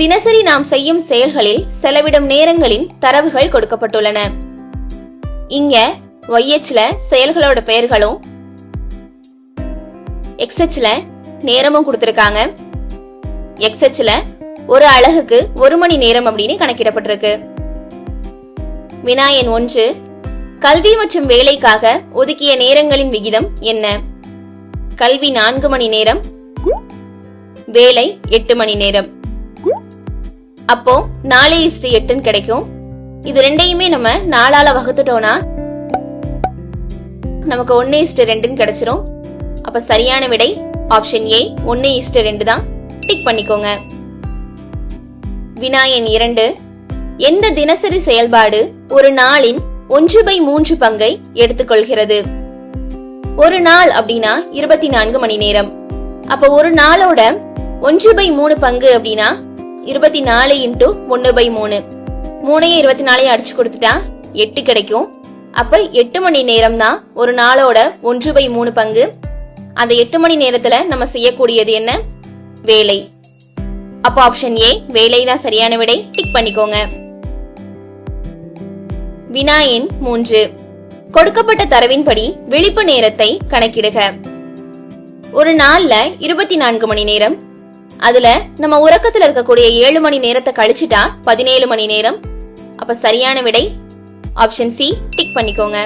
தினசரி நாம் செய்யும் செயல்களில் செலவிடும் நேரங்களின் தரவுகள் கொடுக்கப்பட்டுள்ளன. இங்க ஒய்எச்ல செயல்களோட பெயர்களும் எக்ஸ்எச்ல நேரமும் கொடுத்திருக்காங்க. எக்ஸ்எச்ல ஒரு அழகுக்கு ஒரு மணி நேரம் அப்படின்னு கணக்கிடப்பட்டிருக்கு. வினாயன் ஒன்று கல்வி மற்றும் வேலைக்காக ஒதுக்கிய நேரங்களின் விகிதம் என்ன? கல்வி நான்கு மணி நேரம் வேலை எட்டு மணி நேரம். அப்போ நாலு இஸ்டு எட்டுன்னு கிடைக்கும். இது ரெண்டையுமே நம்ம நாலால வகுத்துட்டோம்னா நமக்கு ஒன்னு இஸ்டு ரெண்டுன்னு கிடைச்சிரும். அப்ப சரியான விடை ஆப்ஷன் ஏ ஒன்னு இஸ்டு ரெண்டு தான். டிக் பண்ணிக்கோங்க. வினாயன் இரண்டு. எந்த தினசரி செயல்பாடு ஒரு நாளின் ஒன்று பை மூன்று பங்கை எடுத்துக்கொள்கிறது? ஒரு நாள் அப்படின்னா இருபத்தி நான்கு மணி நேரம். அப்ப ஒரு நாளோட ஒன்று பை மூணு பங்கு அப்படின்னா இருபத்தி நாலு இன்ட்டு ஒன்னு பை மூணு. மூணையும் இருபத்தி நாலையும் அடிச்சு கொடுத்துட்டா எட்டு கிடைக்கும். அப்ப எட்டு மணி நேரம் தான் ஒரு நாளோட ஒன்று பை மூணு பங்கு. அந்த எட்டு மணி நேரத்துல நம்ம செய்யக்கூடியது என்ன? வேலை. அப்ப ஆப்ஷன் ஏ வேலை தான் சரியான விடை டிக் பண்ணிக்கோங்க. வினாயின் மூன்று. கொடுக்கப்பட்ட தரவின்படி விழிப்பு நேரத்தை கணக்கிடுக. ஒரு நாள்ல இருபத்தி நான்கு மணி நேரம். அதுல நம்ம உறக்கத்துல இருக்கக்கூடிய ஏழு மணி நேரத்தை கழிச்சுட்டா பதினேழு மணி நேரம். அப்ப சரியான விடை ஆப்ஷன் சி டிக் பண்ணிக்கோங்க.